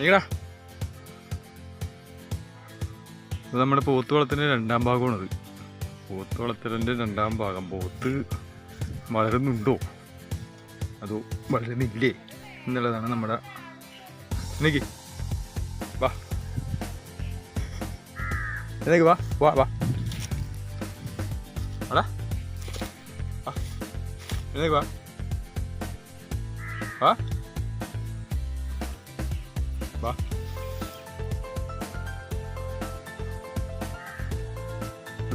നീടാ. ഇത് നമ്മുടെ പോത്ത് വളത്തിന്റെ രണ്ടാം ഭാഗമാണത്. പോത്ത് വളത്തിന്റെ രണ്ടാം ഭാഗം. പോത്ത് വളരുന്നുണ്ടോ? അതോ വളരുന്നില്ലേ എന്നുള്ളതാണ് നമ്മുടെ എനിക്ക് വാ. എനിക്ക് വാ വാ വാ. വാ. എനിക്ക് വാ. വാ.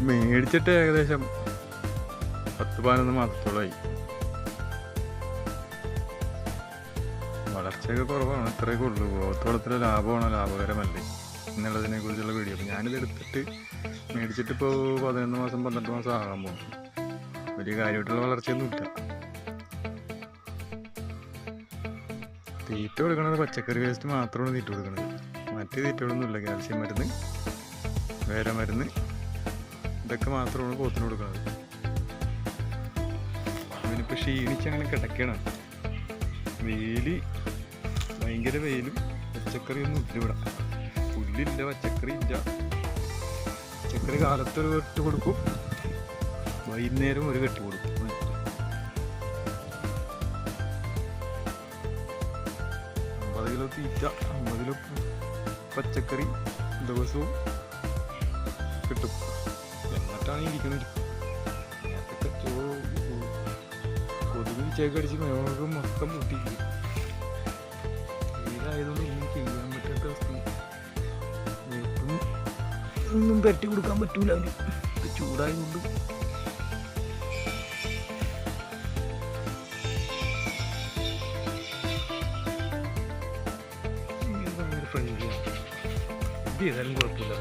മേടിച്ചിട്ട് ഏകദേശം പത്ത് പതിനൊന്ന് മാസത്തോളമായി വളർച്ചയൊക്കെ കുറവാണ് ഇത്രയൊക്കെ ഉള്ളൂ. ഗോത്തോളത്തിലെ ലാഭമാണോ ലാഭകരമല്ലേ? എന്നുള്ളതിനെ കുറിച്ചുള്ള വീഡിയോ അപ്പോൾ ഞാനിത് എടുത്തിട്ട് മേടിച്ചിട്ട് ഇപ്പോൾ പതിനൊന്ന് മാസം പന്ത്രണ്ട് മാസം ആകാൻ പോകും വലിയ കാര്യമായിട്ടുള്ള വളർച്ചയൊന്നുമില്ല. തീറ്റ കൊടുക്കണത് പച്ചക്കറി വേസ്റ്റ് മാത്രമാണ് തീറ്റ കൊടുക്കുന്നത് മറ്റ് തീറ്റകളൊന്നുമില്ല കാൽസ്യം മരുന്ന് വേര മരുന്ന് ഇതൊക്കെ മാത്രമാണ് പോത്തിന് കൊടുക്കുന്നത് അതിനിപ്പോൾ ക്ഷീണിച്ച് അങ്ങനെ കിടക്കണം വെയിൽ ഭയങ്കര വെയിലും പച്ചക്കറിയൊന്നും ഇല്ല ഇവിടെ പുല്ലില്ല പച്ചക്കറി ഇല്ല പച്ചക്കറി കാലത്തൊരു കെട്ട് കൊടുക്കും. വൈകുന്നേരം ഒരു കെട്ട് കൊടുക്കും. അമ്പത് കിലോ തീറ്റ അമ്പത് കിലോ പച്ചക്കറി ദിവസവും കിട്ടും. എന്നിട്ടാണ് ഇരിക്കുന്നത് നേരത്തെ കൊതുക് ചേക്കടിച്ച് മേഘം മൊത്തം മുട്ടിയിരിക്കും വെയിലായതുകൊണ്ട് ഒന്നും ചെയ്യാൻ പറ്റാത്ത അവസ്ഥ ഒന്നും പരട്ടി കൊടുക്കാൻ പറ്റൂല അവന്. ചൂടായതുകൊണ്ട് friendly. எப்படி இருந்தாலும் கூட